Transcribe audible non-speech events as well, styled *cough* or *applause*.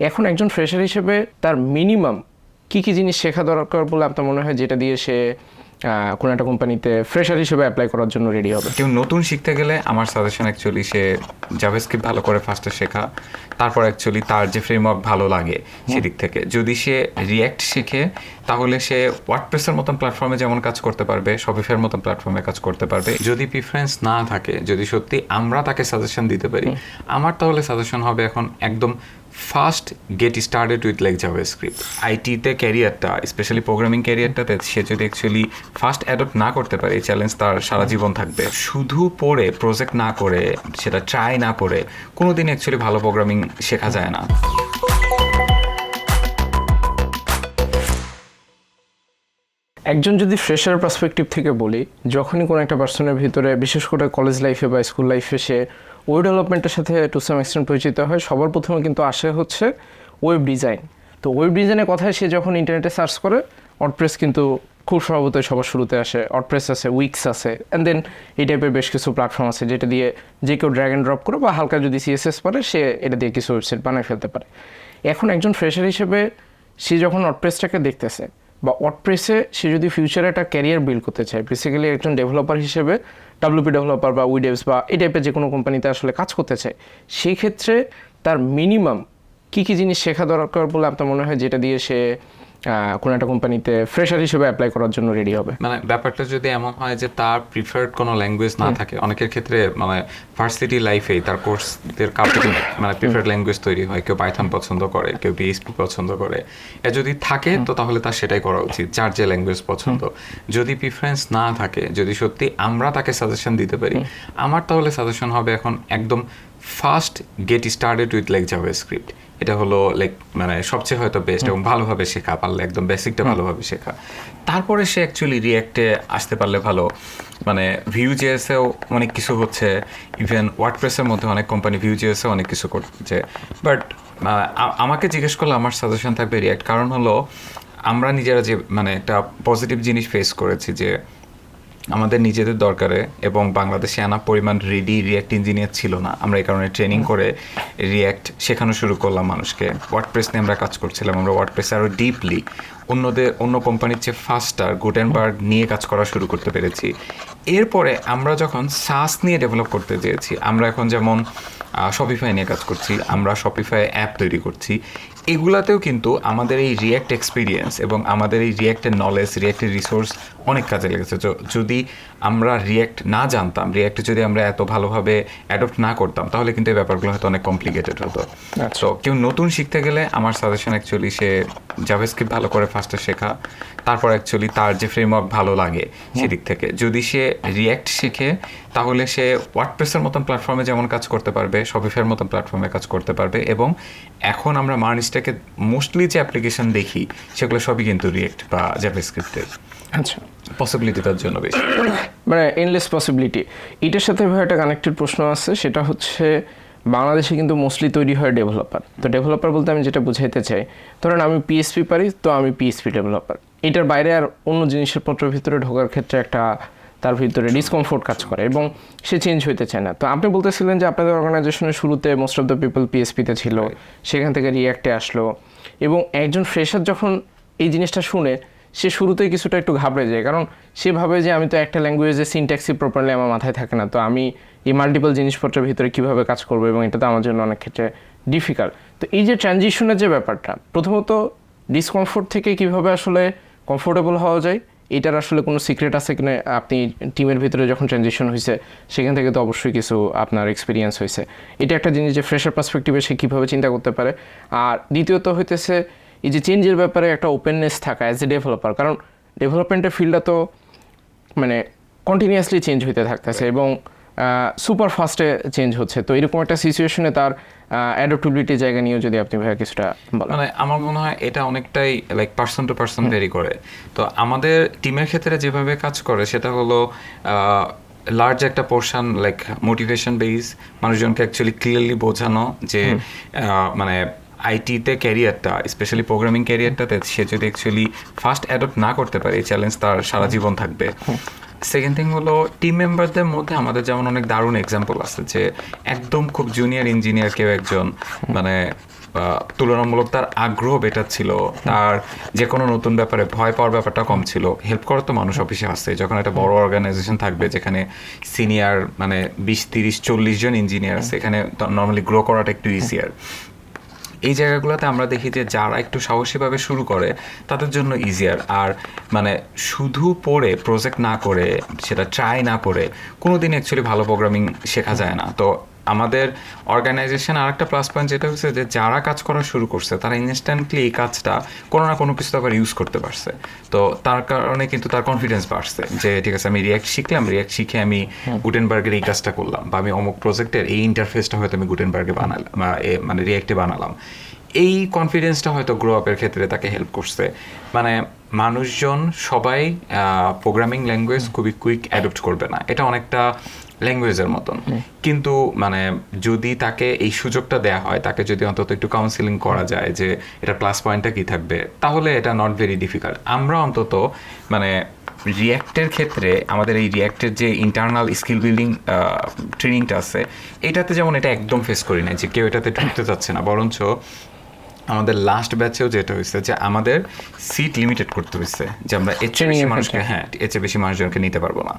এখন একজন ফ্রেশার হিসেবে তার মিনিমাম কি কি জিনিস শেখা দরকার বলে আপনার মনে হয় যেটা দিয়ে সে কোনো একটা কোম্পানিতে ফ্রেশার হিসেবে অ্যাপ্লাই করার জন্য রেডি হবে? কেউ নতুন শিখতে গেলে আমার সাজেশন অ্যাকচুয়ালি সে জাভাস্ক্রিপ্ট ভালো করে ফার্স্টে শেখা তারপর অ্যাকচুয়ালি তার যে ফ্রেমওয়ার্ক ভালো লাগে সেদিক থেকে। যদি সে রিয়্যাক্ট শিখে তাহলে সে ওয়ার্ডপ্রেসের মতন প্ল্যাটফর্মে যেমন কাজ করতে পারবে শপিফের মতন প্ল্যাটফর্মে কাজ করতে পারবে। যদি প্রিফারেন্স না থাকে যদি সত্যি আমরা তাকে সাজেশন দিতে পারি আমার তাহলে সাজেশন হবে এখন একদম first get started with like JavaScript আইটিতে ক্যারিয়ারটা, স্পেশালি প্রোগ্রামিং ক্যারিয়ারটাতে সে যদি অ্যাকচুয়ালি ফার্স্ট অ্যাডপ্ট না করতে পারে, এই চ্যালেঞ্জ তার সারা জীবন থাকবে। শুধু পড়ে প্রজেক্ট না করে, সেটা ট্রাই না করে কোনো দিন অ্যাকচুয়ালি ভালো প্রোগ্রামিং শেখা যায় না। একজন যদি ফ্রেশার পার্সপেক্টিভ থেকে বলি, যখনই কোনো একটা পার্সনের ভিতরে, বিশেষ করে কলেজ লাইফে বা স্কুল লাইফে সে ওয়েব ডেভেলপমেন্টের সাথে টু সাম এক্সটেন্ট পরিচিত হয়, সবার প্রথমে কিন্তু আসে হচ্ছে ওয়েব ডিজাইন তো ওয়েব ডিজাইনের কথায় সে যখন ইন্টারনেটে সার্চ করে অটপ্রেস কিন্তু খুব স্বভাবতই সবার শুরুতে আসে অটপ্রেস আছে উইক্স আছে অ্যান্ড দেন এই টাইপের বেশ কিছু প্ল্যাটফর্ম আছে যেটা দিয়ে যে কেউ ড্র্যাগ অ্যান্ড ড্রপ করে বা হালকা যদি সিএসএস পারে, সে এটা দিয়ে কিছু ওয়েবসাইট বানায় ফেলতে পারে। এখন একজন ফ্রেশার হিসেবে সে যখন অটপ্রেসটাকে দেখতেছে বা ওয়ার্ডপ্রেসে সে যদি ফিউচারে একটা ক্যারিয়ার বিল্ড করতে চায় বেসিক্যালি একজন ডেভেলপার হিসেবে ডাব্লিউপি ডেভেলপার বা উইডেভস বা এই টাইপের যে কোনো কোম্পানিতে আসলে কাজ করতে চায় সেই ক্ষেত্রে তার মিনিমাম কী কী জিনিস শেখা দরকার বলে আপনার মনে হয় যেটা দিয়ে সে কোনো একটা কোম্পানিতে ফ্রেশার হিসেবে অ্যাপ্লাই করার জন্য রেডি হবে। মানে ব্যাপারটা যদি এমন হয় যে তার প্রিফার্ড কোনো ল্যাঙ্গুয়েজ না থাকে অনেকের ক্ষেত্রে মানে ভার্সিটি লাইফেই তার কোর্সদের কাউকে *coughs* মানে প্রিফার্ড ল্যাঙ্গুয়েজ তৈরি হয় কেউ পাইথন পছন্দ করে কেউ পিএইচপি পছন্দ করে। এ যদি থাকে তো তাহলে তার সেটাই করা উচিত যার যে ল্যাঙ্গুয়েজ পছন্দ। যদি প্রিফারেন্স না থাকে যদি সত্যি আমরা তাকে সাজেশন দিতে পারি আমার তাহলে সাজেশন হবে এখন একদম first get started with like JavaScript এটা হলো লাইক মানে সবচেয়ে হয়তো বেস্ট এবং ভালোভাবে শেখা পারলে একদম বেসিকটা ভালোভাবে শেখা। তারপরে সে অ্যাকচুয়ালি রিয়্যাক্টে আসতে পারলে ভালো। মানে ভিউ জিএসেও অনেক কিছু হচ্ছে ইভেন ওয়ার্ডপ্রেসের মধ্যে অনেক কোম্পানি ভিউ জিএসে অনেক কিছু করছে। বাট আমাকে জিজ্ঞেস করলে আমার সাজেশন থাকবে রিয়্যাক্ট কারণ হলো আমরা নিজেরা যে মানে একটা পজিটিভ জিনিস ফেস করেছি যে আমাদের নিজেদের দরকারে এবং বাংলাদেশে আনা পরিমাণ রেডি রিয়াক্ট ইঞ্জিনিয়ার ছিল না। আমরা এই কারণে ট্রেনিং করে রিয়াক্ট শেখানো শুরু করলাম মানুষকে। ওয়ার্ডপ্রেস নিয়ে আমরা কাজ করছিলাম আমরা ওয়ার্ডপ্রেস আরও ডিপলি অন্যদের অন্য কোম্পানির চেয়ে ফাস্টার গুটেনবার্গ নিয়ে কাজ করা শুরু করতে পেরেছি। এরপরে আমরা যখন সাস নিয়ে ডেভেলপ করতে চেয়েছি আমরা এখন যেমন শপিফাই নিয়ে কাজ করছি আমরা শপিফাই অ্যাপ তৈরি করছি। এগুলাতেও কিন্তু আমাদের এই রিয়্যাক্ট এক্সপিরিয়েন্স এবং আমাদের এই রিয়্যাক্টের নলেজ রিয়্যাক্টের রিসোর্স অনেক কাজে লেগেছে। যদি আমরা রিয়্যাক্ট না জানতাম রিয়্যাক্ট যদি আমরা এত ভালোভাবে অ্যাডপ্ট না করতাম তাহলে কিন্তু এই ব্যাপারগুলো হয়তো অনেক কমপ্লিকেটেড হতো। তো কেউ নতুন শিখতে গেলে আমার সাজেশন অ্যাকচুয়ালি সে জাভাস্ক্রিপ্ট ভালো করে ফার্স্টে শেখা তারপর অ্যাকচুয়ালি তার যে ফ্রেমওয়ার্ক ভালো লাগে সেদিক থেকে। যদি সে রিয়্যাক্ট শিখে তাহলে সে ওয়ার্ডপ্রেসের মতন প্ল্যাটফর্মে যেমন কাজ করতে পারবে শপিফের মতন প্ল্যাটফর্মে কাজ করতে পারবে এবং এখন আমরা মার্নিসটাকে মোস্টলি যে অ্যাপ্লিকেশন দেখি সেগুলো সবই কিন্তু রিয়েক্ট বা জাভাস্ক্রিপ্টের আচ্ছা। পসিবিলিটি তার জন্য বেশি। *coughs* মানে এনলেস পসিবিলিটি এটার সাথে ভাই একটা কানেক্টেড প্রশ্ন আছে সেটা হচ্ছে বাংলাদেশে কিন্তু মোস্টলি তৈরি হয় ডেভেলপার তো ডেভেলপার বলতে আমি যেটা বুঝাইতে চাই ধরেন আমি পিএসপি পারি তো আমি পিএসপি ডেভেলপার এটার বাইরে আর অন্য জিনিসের পত্রের ভিতরে ঢোকার ক্ষেত্রে একটা তার ভিতরে ডিসকমফোর্ট কাজ করে এবং সে চেঞ্জ হইতে চায় না। তো আপনি বলতেছিলেন যে আপনাদের অর্গানাইজেশনের শুরুতে মোস্ট অফ দ্য পিপল পিএসপিতে ছিল সেখান থেকে রিয়াক্টে আসলো এবং একজন ফ্রেশার যখন এই জিনিসটা শুনে সে শুরুতেই কিছুটা একটু ঘাবড়ে যায়। কারণ সে ভাবে যে আমি তো একটা ল্যাঙ্গুয়েজে সিনট্যাক্সি প্রপারলি আমার মাথায় থাকে না, তো আমি এই মাল্টিপল জিনিসপত্রের ভিতরে কীভাবে কাজ করব এবং এটা তো আমার জন্য অনেক ক্ষেত্রে ডিফিকাল্ট তো এই যে ট্রানজিশনের যে ব্যাপারটা, প্রথমত ডিসকমফোর্ট থেকে কীভাবে আসলে কমফোর্টেবল হওয়া যায়, এটার আসলে কোনো সিক্রেট আছে কিনা, আপনি টিমের ভিতরে যখন ট্রানজিশন হয়েছে সেখান থেকে তো অবশ্যই কিছু আপনার এক্সপিরিয়েন্স হয়েছে এটা একটা জিনিস যে ফ্রেশার পার্সপেক্টিভে সে কীভাবে চিন্তা করতে পারে। আর দ্বিতীয়ত হইতেছে এই যে চেঞ্জের ব্যাপারে একটা ওপেননেস থাকা অ্যাজ এ ডেভেলপার কারণ ডেভেলপমেন্টের ফিল্ডটা তো মানে কন্টিনিউয়াসলি চেঞ্জ হইতে থাকতেছে এবং সুপার ফাস্টে চেঞ্জ হচ্ছে। তো এরকম একটা সিচুয়েশনে তার অ্যাডাপ্টেবিলিটি জায়গা নিয়েও যদি আপনি ভাইয়া কিছুটা বলেন। মানে আমার মনে হয় এটা অনেকটাই like person to person very করে। তো আমাদের টিমের ক্ষেত্রে যেভাবে কাজ করে সেটা হলো লার্জ একটা পোর্শন লাইক মোটিভেশন বেস মানুষজনকে অ্যাকচুয়ালি ক্লিয়ারলি বোঝানো যে মানে আইটিতে ক্যারিয়ারটা স্পেশালি প্রোগ্রামিং ক্যারিয়ারটাতে সে যদি অ্যাকচুয়ালি ফার্স্ট অ্যাডপ্ট না করতে পারে, এই চ্যালেঞ্জ তার সারা জীবন থাকবে। সেকেন্ড থিং হলো টিম মেম্বারদের মধ্যে আমাদের যেমন অনেক দারুণ এক্সাম্পল আছে যে, একদম খুব জুনিয়র ইঞ্জিনিয়ার কেউ একজন মানে তুলনামূলক তার আগ্রহ বেটার ছিল, তার যে কোনো নতুন ব্যাপারে ভয় পাওয়ার ব্যাপারটা কম ছিল। হেল্প করার তো মানুষ অফিসে আসছে, যখন একটা বড় অর্গানাইজেশন থাকবে, যেখানে সিনিয়র মানে বিশ, তিরিশ, চল্লিশ জন ইঞ্জিনিয়ার আছে, এখানে নর্মালি গ্রো করাটা একটু ইজিয়ার এই জায়গাগুলোতে আমরা দেখি যে যারা একটু সাহসীভাবে শুরু করে, তাদের জন্য ইজিয়ার আর মানে শুধু পড়ে প্রজেক্ট না করে, সেটা ট্রাই না করে কোনো দিন অ্যাকচুয়ালি ভালো প্রোগ্রামিং শেখা যায় না। তো আমাদের অর্গানাইজেশন আর একটা প্লাস পয়েন্ট যেটা হচ্ছে যে যারা কাজ করা শুরু করছে তারা ইনস্ট্যান্টলি এই কাজটা কোনো না কোনো কিছু আবার ইউজ করতে পারছে। তো তার কারণে কিন্তু তার কনফিডেন্স বাড়ছে যে ঠিক আছে আমি রিয়াক্ট শিখলাম রিয়াক্ট শিখে আমি গুটেনবার্গের এই কাজটা করলাম বা আমি অমুক প্রজেক্টের এই ইন্টারফেসটা হয়তো আমি গুটেনবার্গে বানালাম মানে রিয়াক্টে বানালাম। এই কনফিডেন্সটা হয়তো গ্রো আপের ক্ষেত্রে তাকে হেল্প করছে। মানে মানুষজন সবাই প্রোগ্রামিং ল্যাঙ্গুয়েজ খুবই কুইক অ্যাডপ্ট করবে না। এটা অনেকটা ল্যাঙ্গুয়েজের মতন। কিন্তু মানে যদি তাকে এই সুযোগটা দেয়া হয় তাকে যদি অন্তত একটু কাউন্সিলিং করা যায় যে এটা প্লাস পয়েন্টটা কি থাকবে তাহলে এটা নট ভেরি ডিফিকাল্ট আমরা অন্তত মানে রিয়্যাক্টের ক্ষেত্রে আমাদের এই রিয়্যাক্টের যে ইন্টারনাল স্কিল বিল্ডিং ট্রেনিংটা আছে এটাতে যেমন এটা একদম ফেস করি না যে কেউ এটাতে ঢুকতে চাচ্ছে না। বরঞ্চ আমাদের লাস্ট ব্যাচেও যেটা হয়েছে যে আমাদের সিট লিমিটেড করতে হয়েছে যে আমরা এর চেয়ে বেশি মানুষকে হ্যাঁ এর চেয়ে বেশি মানুষজনকে নিতে পারব না।